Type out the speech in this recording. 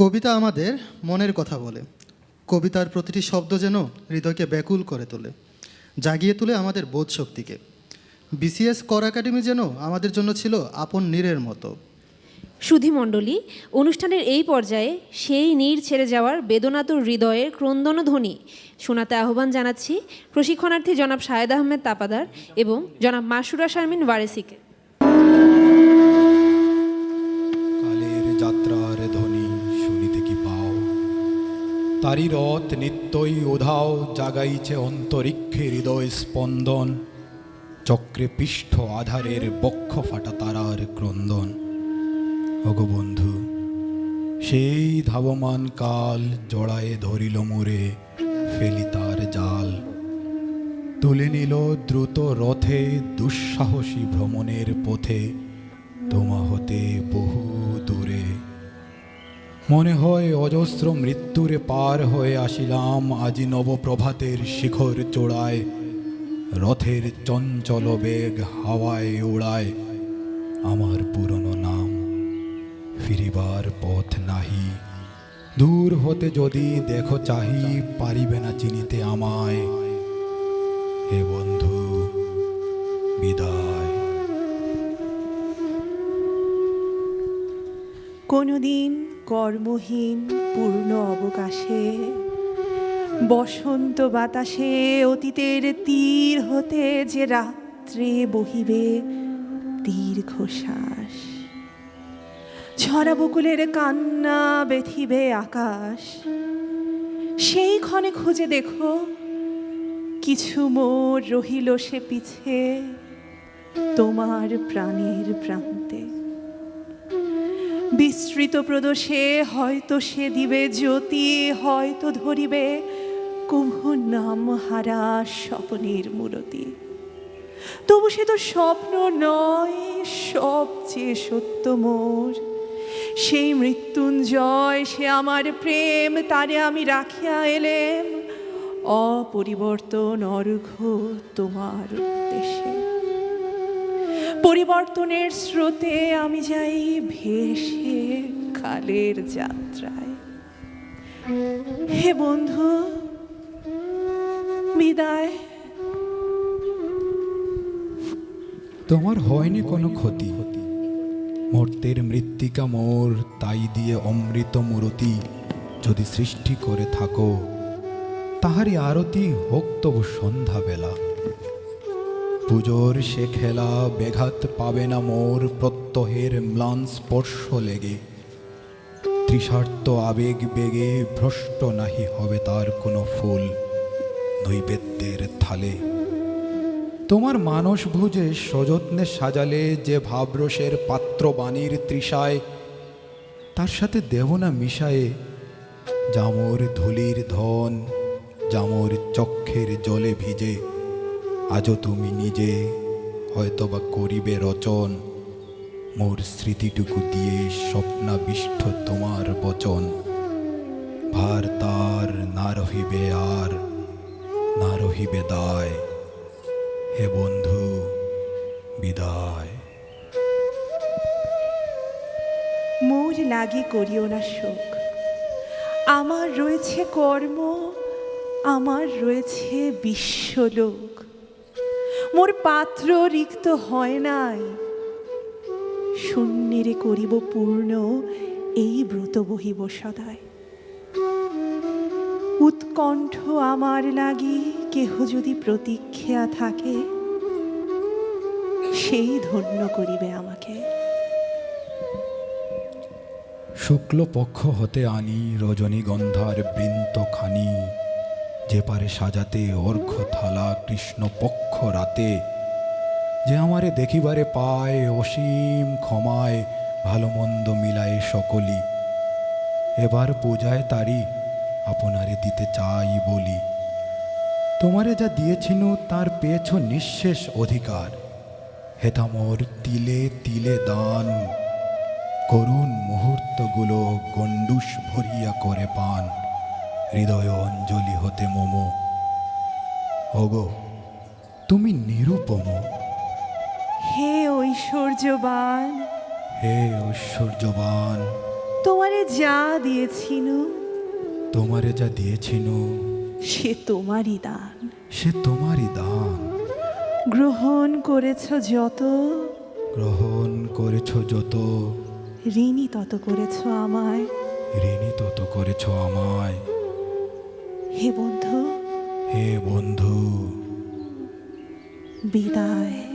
কবিতা আমাদের মনের কথা বলে। কবিতার প্রতিটি শব্দ যেন হৃদয়কে ব্যাকুল করে তোলে, জাগিয়ে তোলে আমাদের বোধ শক্তিকে বিসিএস কর একাডেমি যেন আমাদের জন্য ছিল আপন নীরের মতো। সুধিমণ্ডলী অনুষ্ঠানের এই পর্যায়ে সেই নীর ছেড়ে যাওয়ার বেদনাতুর হৃদয়ের ক্রন্দন ধ্বনি শোনাতে আহ্বান জানাচ্ছি প্রশিক্ষণার্থী জনাব শাহেদ আহমেদ তাপাদার এবং জনাব মাসুরা শারমিন ওয়ারেসিকে। তারি রথ নিত্যই উধাও জাগাইছে অন্তরিক্ষে হৃদয় স্পন্দন। চক্রে পৃষ্ঠ আধারের বক্ষ ফাটা তারার ক্রন্দন। অগবন্ধু সেই ধাবমান কাল জড়ায়ে ধরিল মোরে ফেলি তার জাল। তুলে নিল দ্রুত রথে দুঃসাহসী ভ্রমণের পথে, তোমা হতে বহু দূরে। মনে হয় অজস্র মৃত্যুরে পার হয়ে আসিলাম আজি নবপ্রভাতের শিখর চূড়ায়। রথের চঞ্চল বেগ হাওয়ায় উড়ায়। আমার পুরনো নাম ফিরিবার পথ নাহি। দূর হতে যদি দেখো চাহি, পারিবে না চিনিতে আমায়। হে বন্ধু, বিদায়। কোনোদিন কর্মহীন, পূর্ণ অবকাশে। বসন্ত বাতাসে অতীতের তীর হতে যে রাত্রে বহিবে, দীর্ঘশ্বাস। ঝরা বকুলের কান্না বেথিবে আকাশ। সেই ক্ষণে খুঁজে দেখো, কিছু মোর রহিল সে পিছে, তোমার প্রাণের প্রান্তে। বিস্তৃত প্রদোষে হয়তো সে দিবে জ্যোতি, হয়তো ধরিবে কুম্ভ নাম হারা স্বপ্নের মূরতি তবু সে তো স্বপ্ন নয় সবচেয়ে সত্য মোর। সেই মৃত্যুঞ্জয়, সে আমার প্রেম, তারে আমি রাখিয়া এলেম। অপরিবর্তন অর্ঘ তোমার উদ্দেশ্যে। পরিবর্তনের স্রোতে আমি যাই ভেসে কালের যাত্রায়। হে বন্ধু, বিদায়। তোমার হয়নি কোনো ক্ষতি। মর্তের মৃত্তিকা মোর তাই দিয়ে অমৃত মূরতি যদি সৃষ্টি করে থাকো, তাহারই আরতি হোক তবু সন্ধ্যাবেলা। পুজোর সে খেলা বেঘাত পাবে না মোর প্রত্যহের ম্লান স্পর্শ লেগে। তৃষার্ত আবেগ বেগে ভ্রষ্ট নাহি হবে তার কোনো ফুল নৈবেদ্যের থালে। তোমার মানস ভুজে সযত্নে সাজালে যে ভাবরসের পাত্র বাণীর তৃষায়, তার সাথে দেব না মিশায়ে জামর ধুলির ধন, জামর চক্ষের জলে ভিজে। আজও তুমি নিজে হয়তোবা করিবে রচন। মোর স্মৃতিটুকু দিয়ে স্বপ্নাবিষ্ট তোমার বচন। ভার তার না রহিবে আর, না রহিবে দায়। হে বন্ধু, বিদায়। মোর লাগে করিও না শোক। আমার রয়েছে কর্ম, আমার রয়েছে বিশ্বলোক। মোর পাত্র রিক্ত হয় নাই। শূন্যেরে করিব পূর্ণ এই ব্রত বহিব সদায় উৎকণ্ঠ আমার লাগি কেহ যদি প্রতীক্ষা থাকে, সেই ধন্য করিবে আমাকে। শুক্লপক্ষ হতে আনি রজনীগন্ধার বৃন্তখানি। যে পারে সাজাতে অর্ঘ্য থালা কৃষ্ণপক্ষ রাতে, যে আমারে দেখিবারে পায় অসীম ক্ষমায়, ভালো মন্দ মিলায় সকলি এবার পূজায় তারি আপনারে দিতে চাই বলি। তোমারে যা দিয়েছিনু তার পেয়েছ নিঃশেষ অধিকার। হেতামর তিলে তিলে দান, করুণ মুহূর্তগুলো গণ্ডুস ভরিয়া করে পান। হৃদয় অঞ্জলি হতে মম। ওগো তুমি নিরুপম। হে ঐশ্বর্যবান। হে ঐশ্বর্যবান। তোমারে যা দিয়েছিল। তোমারে যা দিয়েছিল। সে তোমারই দান। সে তোমারই দান। গ্রহণ করেছ যত। গ্রহণ করেছ যত। ঋণী তত করেছ আমায়। ঋণী তত করেছ আমায়। হে বন্ধু হে বন্ধু বিদায়।